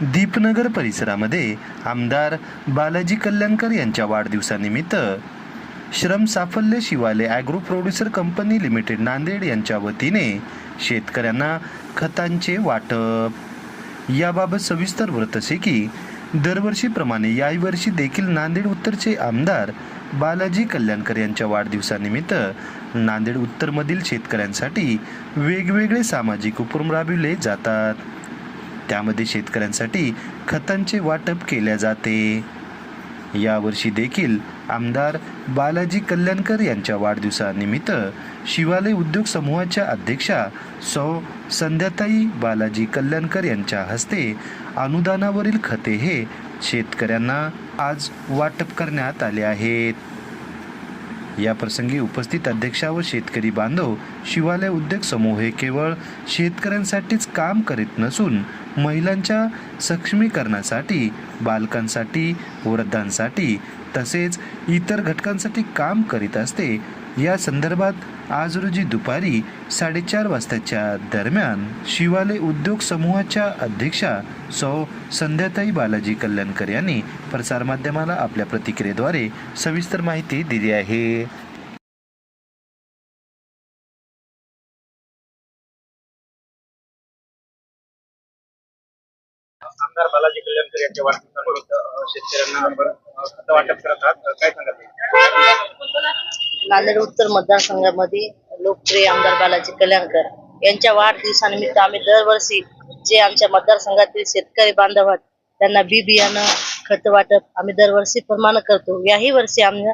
दीपनगर परिसरामध्ये आमदार बालाजी कल्याणकर यांच्या वाढदिवसानिमित्त Shram Safalya Shivale agro producer company limited Nanded यांच्या वतीने शेतकऱ्यांना खतांचे वाटप. याबाबत सविस्तर व्रत असे की दरवर्षीप्रमाणे याही देखील नांदेड उत्तरचे आमदार बालाजी कल्याणकर यांच्या वाढदिवसानिमित्त नांदेड उत्तरमधील शेतकऱ्यांसाठी वेगवेगळे सामाजिक उपक्रम राबविले जातात. त्यामध्ये शेतकऱ्यांसाठी खतांचे वाटप केले जाते. यावर्षी देखील आमदार बालाजी कल्याणकर यांच्या वाढदिवसानिमित्त शिवालय उद्योग समूहाच्या अध्यक्षा सौ. संध्याताई बालाजी कल्याणकर यांच्या हस्ते अनुदानावरील खते हे शेतकऱ्यांना आज वाटप करण्यात आले आहेत. या प्रसंगी उपस्थित अध्यक्षा व शेतकरी बांधव शिवालय उद्योग समूह हे केवळ शेतकऱ्यांसाठीच काम करीत नसून महिलांच्या सक्षमीकरणासाठी बालकांसाठी वृद्धांसाठी तसेच इतर घटकांसाठी काम करीत असते. या संदर्भात आज रोजी दुपारी साडेचार वाजताच्या दरम्यान शिवालय उद्योग समूहाच्या अध्यक्षा सौ. संध्याताई बालाजी कल्याणकर यांनी प्रसारमाध्यमाला आपल्या प्रतिक्रियेद्वारे सविस्तर माहिती दिली आहे. आमदार बालाजी कल्याणकर यांच्या वाढदिवसानिमित्त शेतकऱ्यांना आपण खत वाटप करत आहात. काय सांगाल नांदेड उत्तर मतदारसंघामध्ये लोकप्रिय आमदार बालाजी कल्याणकर यांच्या वाढदिवसानिमित्त आम्ही दरवर्षी जे आमच्या मतदारसंघातील शेतकरी बांधव आहेत त्यांना बी बियाणं खत वाटप आम्ही दरवर्षी प्रमाणे करतो. याही वर्षी आम्ही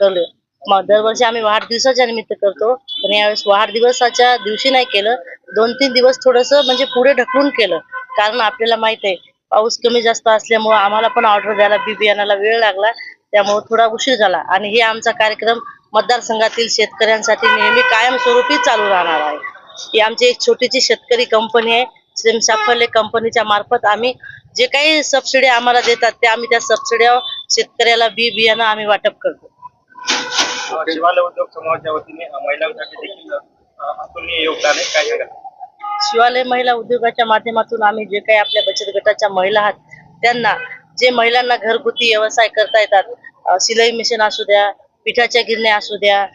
करलो. मग दरवर्षी आम्ही वाढदिवसाच्या निमित्त करतो. पण यावेळेस वाढदिवसाच्या दिवशी नाही केलं. दोन तीन दिवस थोडस म्हणजे पुढे ढकलून केलं. कारण आपल्याला माहीत आहे पाऊस कमी जास्त असल्यामुळे आम्हाला पण ऑर्डर द्यायला बी बियाणाला वेळ लागला. त्यामुळे थोडा उशीर झाला. आणि हे आमचा कार्यक्रम मतदारसंघातील शेतकऱ्यांसाठी नेहमी कायमस्वरूपी चालू राहणार आहे. ही आमची एक छोटीशी शेतकरी कंपनी आहे. श्रीम साफल्य कंपनीच्या मार्फत आम्ही जे काही सबसिडी आम्हाला देतात ते आम्ही त्या सबसिड्या शेतकऱ्याला बी बियाणं आम्ही वाटप करतो. हो, शिवालय उद्योग समाजाच्या वतीने महिलांसाठी देखील योगदान आहे. काय शिवालय महिला उद्योगाच्या माध्यमातून आम्ही जे काही आपल्या बचत गटाच्या महिला आहात त्यांना जे महिलांना घरगुती व्यवसाय करता येतात शिलाई मिशन असू द्या पिठाच्या गिरण्या असू द्या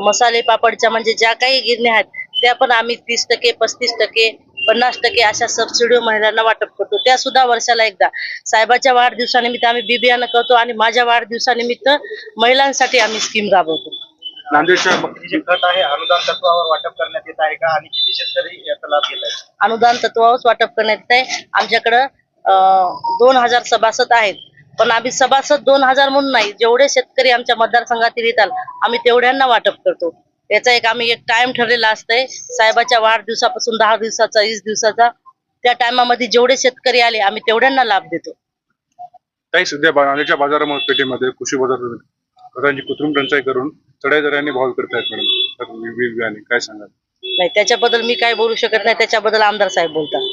मसाले पापडच्या म्हणजे ज्या काही गिरण्या आहेत त्या पण आम्ही तीस टक्के पस्तीस टक्के पन्नास टक्के अशा सबसिडी महिलांना वाटप करतो. त्या सुद्धा वर्षाला एकदा. साहेबाच्या वाढदिवसानिमित्त आम्ही बिबियानं करतो आणि माझ्या वाढदिवसानिमित्त महिलांसाठी आम्ही स्कीम राबवतो. हे जे खत आहे अनुदान तत्वावर वाटप करण्यात येत आहे का? आणि किती शेतकरी याचा लाभ घेत अनुदान तत्वावरच वाटप करण्यात येत आहे. आमच्याकडं अं, दोन हजार सभासद आहेत. पण आम्ही सभासद दोन हजार म्हणून नाही. जेवढे शेतकरी आमच्या मतदारसंघातील येतात आम्ही तेवढ्यांना वाटप करतो. याचा एक आम्ही एक टाइम ठरलेला असतंय. साहेबाच्या वाढदिवसापासून दहा दिवसाचा वीस दिवसाचा त्या टायमामध्ये जेवढे शेतकरी आले आम्ही तेवढ्यांना लाभ देतो. काही सध्या नांदेडच्या बाजारापेठेमध्ये कृषी बाजार खतांची कृत्रिम टंचाई करून चढ्या दराने भाव आहेत मॅडम. काय सांगाल? नाही त्याच्याबद्दल मी काय बोलू शकत नाही त्याच्याबद्दल आमदार साहेब बोलतात.